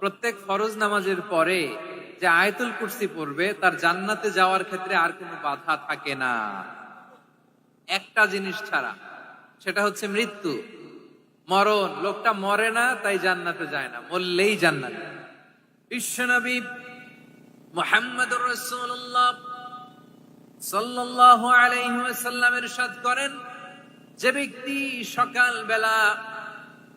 প্রত্যেক ফরজ নামাজের পরে যে আয়াতুল পড়বে, তার জান্নাতে যাওয়ার ক্ষেত্রে আর কোনো বাধা থাকে না। একটা জিনিস ছাড়া, সেটা হচ্ছে মৃত্যু। মরণ, লোকটা মরে না, তাই জান্নাতে যায় না, মরলেই জান্নাত বিশ্বনবী সাল্লাল্লাহু আলাইহি ওয়াসাল্লাম ইরশাদ করেন, যে ব্যক্তি সকাল বেলা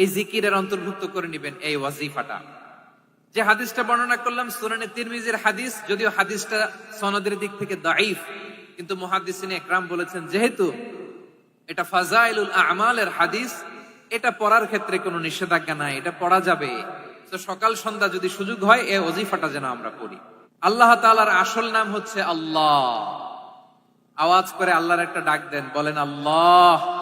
এই জিকিরের অন্তর্ভুক্ত করে নেবেন এই ওয়াজিফাটা। যে হাদিসটা বর্ণনা করলাম, সুনানে তিরমিজির হাদিস, যদিও হাদিসটা সনদের দিক থেকে দাইফ কিন্তু মুহাদ্দিসিন একরাম বলেছেন, যেহেতু এটা ফাজাইলুল আমালের হাদিস, এটা পড়ার ক্ষেত্রে কোনো নিষেধাজ্ঞা নাই, এটা পড়া যাবে। তো সকাল সন্ধ্যা যদি সুযোগ হয়, এই ওজিফাটা যেন আমরা পড়ি। আল্লাহ তাআলার আসল নাম হচ্ছে আল্লাহ। আওয়াজ করে আল্লাহর একটা ডাক দেন, বলেন, আল্লাহ।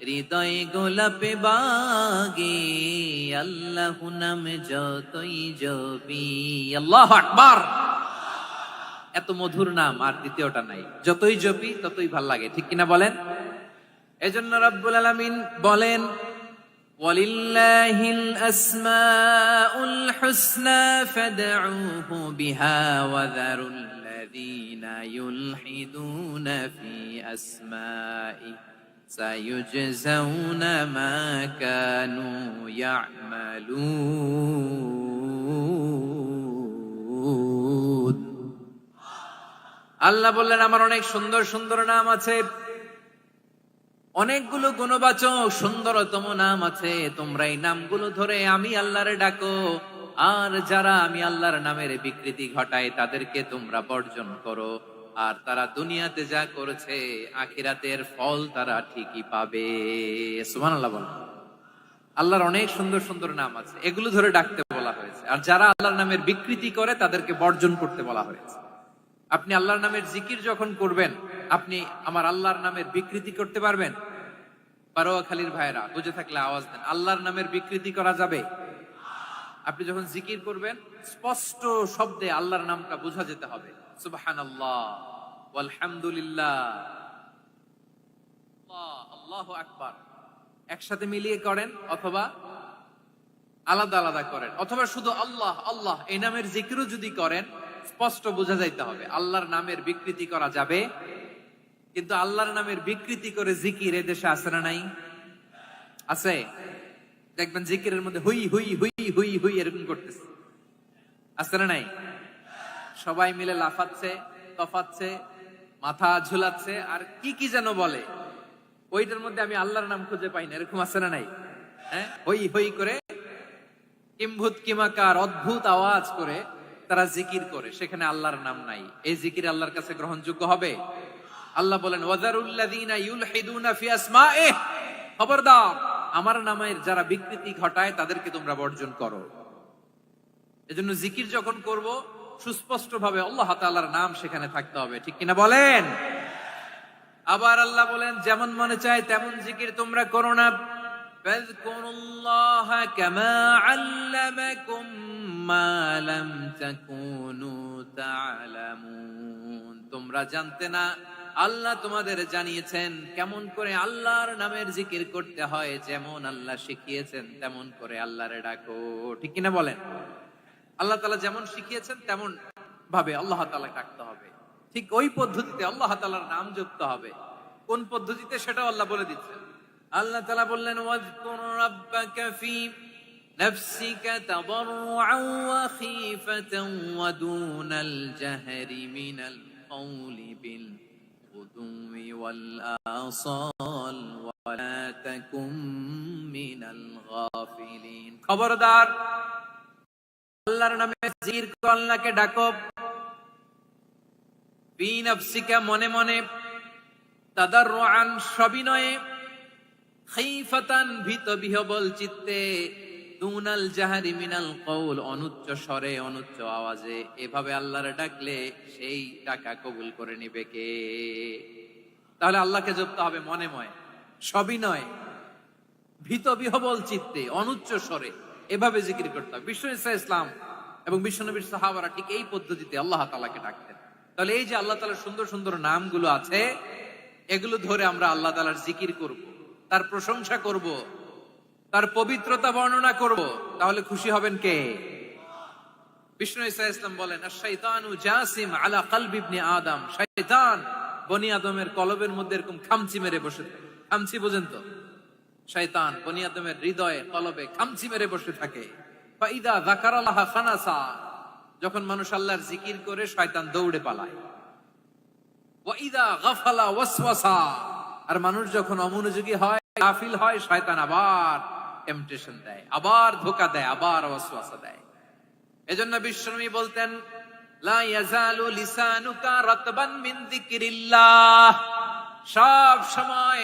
হৃদয় গোলাপে বাগে আল্লাহ নাম যতই জপি আল্লাহ আকবার এত মধুর নাম আর দ্বিতীয়টা নাই যতই জপি ততই ভাল লাগে ঠিক কিনা বলেন এজন্য রব্বুল আলামিন বলেন ولله الأسماء الحسنى فادعوه بها وذروا الذين يلحدون في أسمائه سيجزون ما كانوا يعملون আল্লাহ বললেন আমার অনেক সুন্দর সুন্দর নাম আছে অনেকগুলো গুণবাচক সুন্দরতম নাম আছে তোমরা এই নামগুলো ধরে আমি আল্লাহরে ডাকো আর যারা আমি আল্লাহর নামের বিকৃতি ঘটায় তাদেরকে তোমরা বর্জন করো আর তারা দুনিয়াতে যা করেছে, আখিরাতের ফল তারা ঠিকই পাবে। সুবহানাল্লাহ বলেন। আল্লাহর অনেক সুন্দর সুন্দর নাম আছে, এগুলো ধরে ডাকতে বলা হয়েছে। আর যারা আল্লাহর নামের বিকৃতি করে, তাদেরকে বর্জন করতে বলা হয়েছে। আপনি আল্লাহর নামের জিকির যখন করবেন, আপনি আমার আল্লাহর নামের বিকৃতি করতে পারবেন? পারোয়াখালীর ভাইরা বুঝে থাকলে আওয়াজ দেন, আল্লাহর নামের বিকৃতি করা যাবে? আপনি যখন জিকির করবেন, স্পষ্ট শব্দে আল্লাহর নামটা বোঝা যেতে হবে। একসাথে মিলিয়ে করেন অথবা আলাদা আলাদা করেন, অথবা শুধু আল্লাহ আল্লাহ, এই নামের জিকিরও যদি করেন, স্পষ্ট বোঝা যাইতে হবে, আল্লাহর নামের বিকৃতি করা যাবে। কিন্তু আল্লাহর নামের বিকৃতি করে জিকির এ দেশে আছে না নাই? আছে? দেখবেন জিকিরের মধ্যে হুই হুই হুই হুই হুই এরকম করতেছে। আছে না নাই? সবাই মিলে লাফাচ্ছে, তফাচ্ছে, মাথা ঝুলাচ্ছে, আর কি কি যেন বলে। ওইটার মধ্যে আমি আল্লাহর নাম খুঁজে পাই না, এরকম আছে না নাই? হ্যাঁ? হই হই করে কিম্ভূত কিমাকার অদ্ভুত আওয়াজ করে তারা জিকির করে, সেখানে আল্লাহর নাম নাই। এই জিকির আল্লাহর কাছে গ্রহণযোগ্য হবে? আল্লাহ বলেন আমার নামের যারা বিকৃতি ঘটায় তাদেরকে তোমরা বর্জন করো। এজন্য জিকির যখন করব সুস্পষ্ট ভাবে আল্লাহ তাআলার নাম সেখানে থাকতে হবে ঠিক কিনা বলেন আবার আল্লাহ বলেন যেমন মনে চায় তেমন জিকির তোমরা করো না فاذكروا الله كما علمكم ما لم تكونوا تعلمون তোমরা জানতে না আল্লাহ তোমাদের জানিয়েছেন কেমন করে আল্লাহর নামের জিকির করতে হয় যেমন আল্লাহ শিখিয়েছেন তেমন করে আল্লাহরে ডাকো ঠিক কিনা বলেন আল্লাহ তালা যেমন শিখিয়েছেন তেমন ভাবে আল্লাহ তালা ডাকতে হবে ঠিক ওই পদ্ধতিতে আল্লাহ তালার নাম যুক্ত হবে কোন পদ্ধতিতে সেটাও আল্লাহ বলে দিচ্ছেন আল্লাহ তালা বললেন ওয়াজকুর রাব্বাকা ফি نفسك تضرعا وخيفة ودون الجهر من القول بالغدو والآصال ولا تكن من الغافلين খবরদার আল্লাহর নামে জিকির করো আল্লাহকে ডাকো। ফি নাফসিকা মনে মনে, তাদাররুআন সবিনয়ে খাইফাতান ভীত বিহবল চিত্তে, দুনাল জাহারি মিনাল কৌল অনুচ্চ স্বরে, অনুচ্চ আওয়াজে। এভাবে আল্লাহর ডাকলে সেই টাকা কবুল করে নিবে কে? তাহলে আল্লাহকে জপতে হবে মনে ময় সবিনয়, ভীত বিহবল চিত্তে, অনুচ্চ স্বরে। এভাবে জিকির করতে হবে বিশ্ব ইসা ইসলাম এবং বিশ্বনবীর সাহাবারা ঠিক এই পদ্ধতিতে আল্লাহ তালাকে ডাকতেন। তাহলে এই যে আল্লাহ তালার সুন্দর সুন্দর নামগুলো আছে, এগুলো ধরে আমরা আল্লাহ তালার জিকির করব, তার প্রশংসা করব, তার পবিত্রতা বর্ণনা করব। তাহলে খুশি হবেন কে? বিষ্ণু ইসা ইসলাম বলেন শৈতানু জাসিম আলা কালব আদম। শয়তান বনি আদমের কলবের মধ্যে এরকম খামচি মেরে বসে। খামচি বোঝেন তো? শয়তান বনি আদমের হৃদয়ে কলবে খামচি মেরে বসে থাকে। ফাইদা যাকারাল্লাহ খানাসা। যখন মানুষ আল্লাহর জিকির করে, শয়তান দৌড়ে পালায়। ওয়াইদা গাফালা ওয়াসওয়াসা। আর মানুষ যখন অমনোযোগী হয়, গাফিল হয়, শয়তান আবার টেম্পটেশন দেয়, আবার ধোকা দেয়, আবার ওয়াসওয়াসা দেয়। এজন্য বিশ্বনবী বলতেন, লা ইয়াজালু লিসানুকা রাতবান মিন যিকরিল্লাহ। সব সময়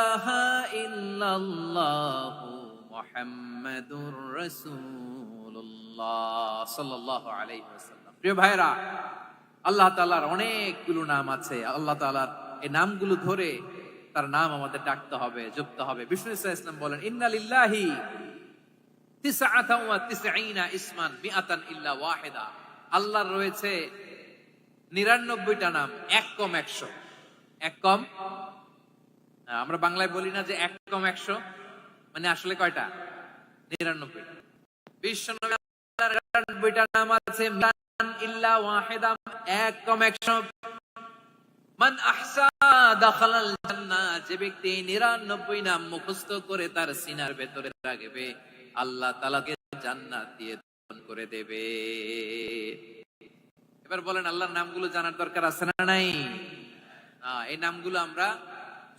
ইল্লাল্লাহ আল্লাহ অনেকগুলো নাম আছে। আল্লাহ তাআলার এই নামগুলো ধরে তার নাম আমাদের ডাকতে হবে, জপতে হবে। বিষ্ণু ইসলাম বলেন, ইন্না লিল্লাহি ইসমান রয়েছে নিরানব্বইটা নাম, এক কম একশো। এক কম আমরা বাংলায় বলি না যে এক কম একশো মানে আসলে কয়টা? নিরানব্বই। নাম আছে ইল্লা এক কম একশো। মান আহসা জান্নাহ যে ব্যক্তি 99 নাম মুখস্থ করে তার সিনার ভেতরে রাখবে, আল্লাহ তাআলাকে জান্নাত দিয়ে দান করে দেবে। এবার বলেন, আল্লাহর নামগুলো জানার দরকার আছে না নাই? এই নামগুলো আমরা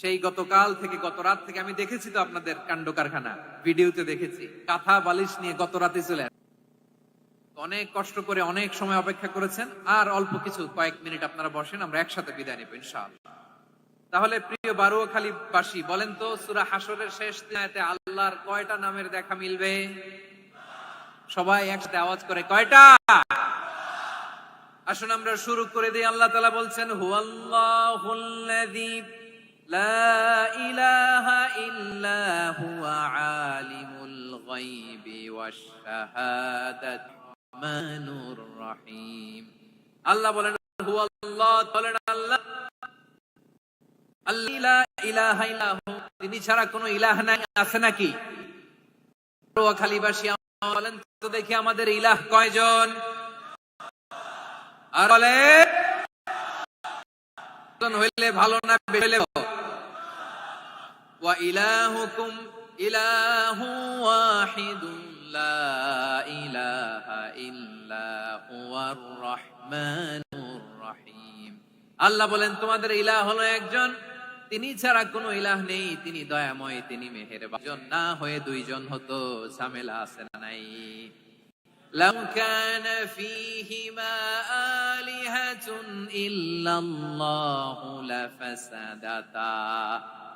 সেই গতকাল থেকে, গত রাত থেকে আমি দেখেছি তো আপনাদের কাণ্ড কারখানা ভিডিওতে দেখেছি। কাঁথা, বালিশ নিয়ে গত রাতে চলে অনেক কষ্ট করে অনেক সময় অপেক্ষা করেছেন। আর অল্প কিছু, কয়েক মিনিট আপনারা বসেন, আমরা একসাথে বিদায় নেব, ইনশাআল্লাহ। তাহলে প্রিয় বারুয়াখালী বাসী বলেন তো, সুরা হাসরের শেষ দিনাতে আল্লাহর কয়টা নামের দেখা মিলবে? সবাই একসাথে আওয়াজ করে, কয়টা? আসুন আমরা শুরু করে দিই। আল্লাহ তাআলা বলছেন, হুয়াল্লাহুল্লাযী রহিম। আল্লাহ বলেন হুয়াল্লাহ বলেন আল্লাহ। আল্লাহ, লা ইলাহা ইল্লা হু তিনি ছাড়া কোনো ইলাহ নাই, আছে নাকি? খালিবাসী বলেন, তো দেখি আমাদের ইলাহ কয়জন? আর বলে হইলে ভালো না হইলে ওয়া ইলাহুকুম ইলাহু ওয়াহিদুন লা ইলাহা ইল্লা হুয়ার রহমানুর রহিম আল্লাহ বলেন তোমাদের ইলাহ হলো একজন তিনি ছাড়া কোনো ইলাহ নেই তিনি দয়াময় তিনি মেহেরবান না হয়ে দুইজন হতো ঝামেলা আছে না নাই لو كان فيهما آلهة إلا الله لفسدتا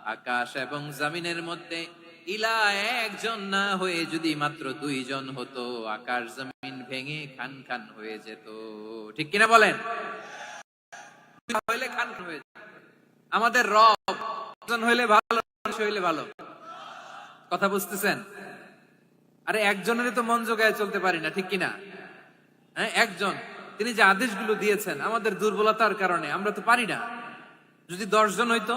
আকাশ এবং জমিনের মধ্যে ইলা একজন না হয়ে যদি মাত্র দুইজন হতো, আকাশ জমিন ভেঙে খান খান হয়ে যেত। ঠিক কিনা বলেন? হইলে খান হয়ে আমাদের রব একজন হইলে ভালো হইলে ভালো। কথা বুঝতেছেন? আরে একজনের তো মন জোগায় চলতে পারি না, ঠিক কিনা? হ্যাঁ একজন। তিনি যে আদেশগুলো দিয়েছেন, আমাদের দুর্বলতার কারণে, আমরা তো পারি না। যদি দশজন হইতো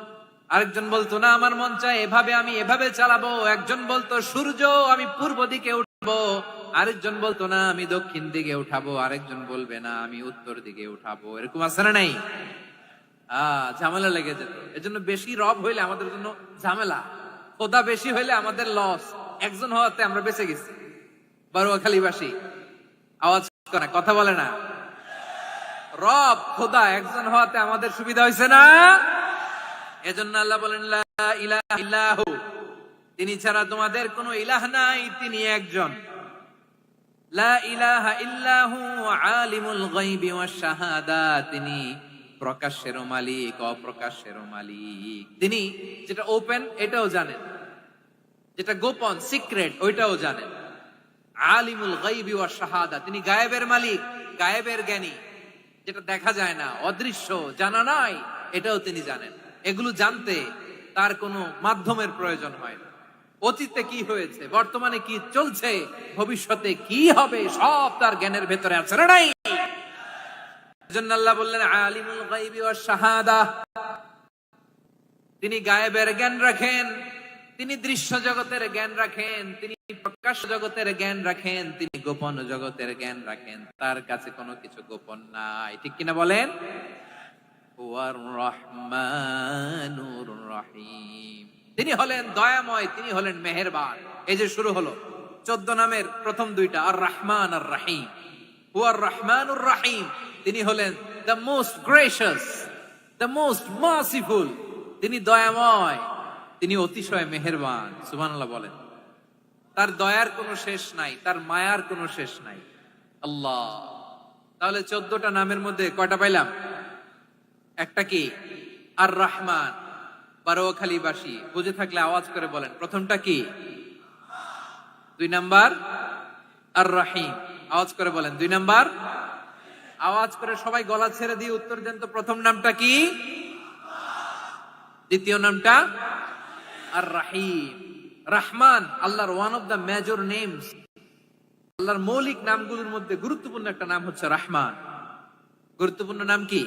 আরেকজন বলতো, না, আমার মন চায় এভাবে আমি এভাবে চালাবো। একজন বলতো, সূর্য, আমি পূর্ব দিকে উঠবো। আরেকজন বলতো, না, আমি দক্ষিণ দিকে উঠাবো। আরেকজন বলবে, না, আমি উত্তর দিকে উঠাবো। এরকম আছে না নাই? ঝামেলা লেগে যেত। এজন্য বেশি রব হইলে আমাদের জন্য ঝামেলা। খোদা বেশি হইলে আমাদের লস। একজন হওয়াতে আমরা বেঁচে গেছি। বারোয়াখালীবাসী, আওয়াজ করে, কথা বলে না। রব, খোদা, একজন হওয়াতে আমাদের সুবিধা হয়েছে না? এজন্য আল্লাহ বলেন তিনি ছাড়া তোমাদের কোনো ইলাহ নাই, তিনি একজন। তিনি প্রকাশের মালিক, অপ্রকাশের মালিক। তিনি যেটা ওপেন এটাও জানেন। যেটা গোপন সিক্রেট ওইটাও জানেন। আলিমুল গায়বি ওয়াশ শাহাদা। তিনি গায়েবের মালিক, গায়েবের জ্ঞানী। যেটা দেখা যায় না, অদৃশ্য, জানা নাই, এটাও তিনি জানেন। এগুলো জানতে তার কোনো মাধ্যমের প্রয়োজন হয় না। অতীতে কি হয়েছে, বর্তমানে কি চলছে, ভবিষ্যতে কি হবে, সব তার জ্ঞানের ভেতরে আছে না নাই? বললেন, আলিমুল ওয়াশ শাহাদা। তিনি গায়েবের জ্ঞান রাখেন, তিনি দৃশ্য জগতের জ্ঞান রাখেন, তিনি প্রকাশ জগতের জ্ঞান রাখেন, তিনি গোপন জগতের জ্ঞান রাখেন। তার কাছে কোনো কিছু গোপন নাই। ঠিক কিনা বলেন? তিনি হলেন দয়াময়, তিনি হলেন মেহেরবান। এই যে শুরু হলো, চোদ্দ নামের প্রথম দুইটা আর রহমান আর রাহিম হুয়ার রহমানুর রাহিম তিনি হলেন the most gracious the most merciful তিনি দয়াময়, তিনি অতিশয় মেহেরবান, সুবহানাল্লাহ বলেন। তার দয়ার কোনো শেষ নাই, তার মায়ার কোনো শেষ নাই। আল্লাহ। তাহলে চোদ্দটা নামের মধ্যে কয়টা পাইলাম? একটা কি? আর রহমান বারোখালীবাসী বুঝে থাকলে আওয়াজ করে বলেন। প্রথমটা কি? দুই নাম্বার? আর রাহিম আওয়াজ করে বলেন। দুই নাম্বার? আওয়াজ করে সবাই গলা ছেড়ে দিয়ে উত্তর দেন তো প্রথম নামটা কি? দ্বিতীয় নামটা? আর রাহিম রহমান, আল্লাহর one of the major names আল্লাহর মৌলিক নামগুলোর মধ্যে গুরুত্বপূর্ণ একটা নাম হচ্ছে রহমান। গুরুত্বপূর্ণ নাম কি?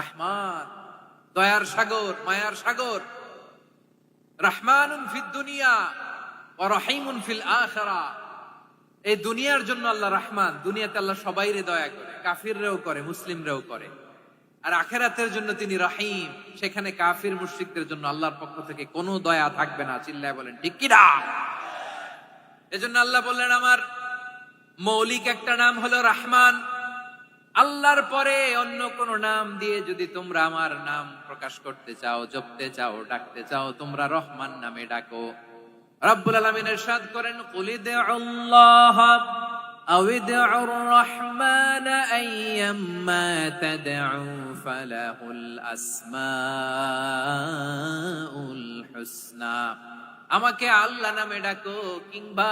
রহমান, দয়ার সাগর, মায়ার সাগর। রহমানুন ফিদ দুনিয়া ও রহিমুন ফিল আখিরা। এই দুনিয়ার জন্য আল্লাহ রহমান, দুনিয়াতে আল্লাহ সবাইরে দয়া করে, কাফিররেও করে, মুসলিমরেও করে। আর আখেরাতের জন্য তিনি রহিম, সেখানে কাফির মুশরিকদের জন্য আল্লাহর পক্ষ থেকে কোনো দয়া থাকবে না, চিল্লায় বলেন, ঠিক কি এজন্য আল্লাহ বললেন, আমার মৌলিক একটা নাম হলো রহমান। আল্লাহর পরে অন্য কোন নাম দিয়ে যদি তোমরা আমার নাম প্রকাশ করতে চাও জপতে চাও ডাকতে চাও তোমরা রহমান নামে ডাকো রব্বুল আলামিন ইরশাদ করেন কুলিদে আল্লাহ أو ادعوا الرحمن أيما تدعوا فله الأسماء الحسنى আমাকে আল্লাহ নামে ডাকো কিংবা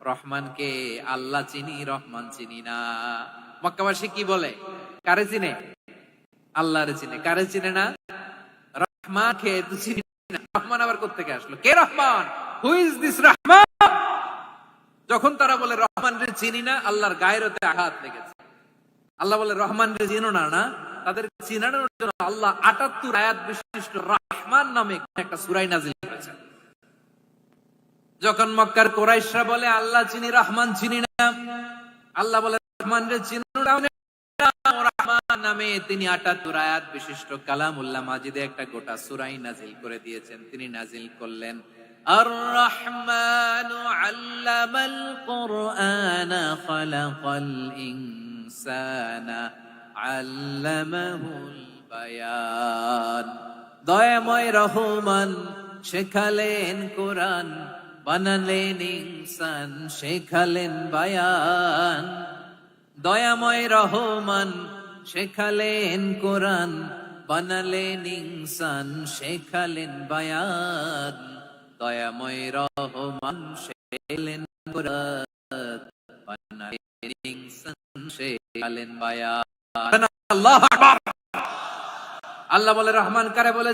রহমানকে আল্লাহ চিনি, রহমান চিনি না। মক্কাবাসী কি বলে? কারে চিনে? আল্লাহরে চিনে। কারে চিনে না? রহমান কে চিনি রহমান আবার কোথেকে আসলো? কে রহমান? হু ইজ দিস রহমান? যখন তারা বলে রহমান রে চিনি না, আল্লাহর গায়েরতে আঘাত লেগেছে। আল্লাহ বলে রহমান রে চিনো না না? তাদের চিনানোর জন্য আল্লাহ আটাত্তর আয়াত বিশিষ্ট রহমান নামে একটা সুরাই নাজিল যখন মক্কার কোরাইশরা বলে, আল্লাহ চিনি, রহমান চিনি না। আল্লাহ বলে, রহমান রে নামে তিনি আটাত্তর আয়াত বিশিষ্ট মাজিদে একটা গোটা সুরাই নাজিল করে দিয়েছেন। তিনি নাজিল করলেন আর রহমান আল্লামাল কোরআন ইনসানা আল্লামাহুল বায়ান। দয়াময় রহমান, শেখালেন কোরআন। বানালেন ইনসান, শেখালেন বায়ান। দয়াময় রহমান, শেখালেন কোরআন। বানালেন ইনসান, শেখালেন বায়ান। দয়াময় রহমান, শেখালেন কোরআন। বানালেন ইনসান, শেখালেন বায়ান। আল্লাহ আকবার। আল্লাহ বলে, রহমান কারে বলে